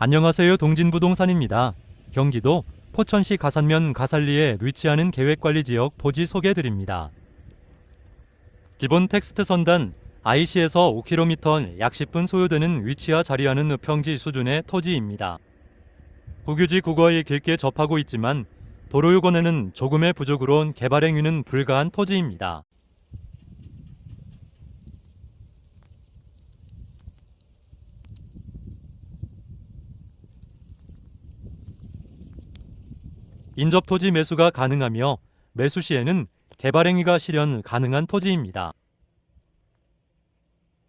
안녕하세요. 동진부동산입니다. 경기도 포천시 가산면 가살리에 위치하는 계획관리지역 포지 소개드립니다. 기본 텍스트 선단 IC에서 5km 약 10분 소요되는 위치와 자리하는 평지 수준의 토지입니다. 국유지 국어에 길게 접하고 있지만 도로 요건에는 조금의 부족으로 개발 행위는 불가한 토지입니다. 인접 토지 매수가 가능하며 매수 시에는 개발 행위가 실현 가능한 토지입니다.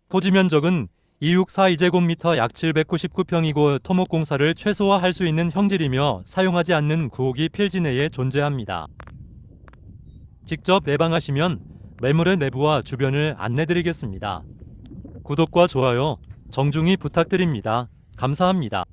토지 면적은 264제곱미터 약 799평이고 토목 공사를 최소화할 수 있는 형질이며 사용하지 않는 구옥이 필지 내에 존재합니다. 직접 내방하시면 매물의 내부와 주변을 안내드리겠습니다. 구독과 좋아요 정중히 부탁드립니다. 감사합니다.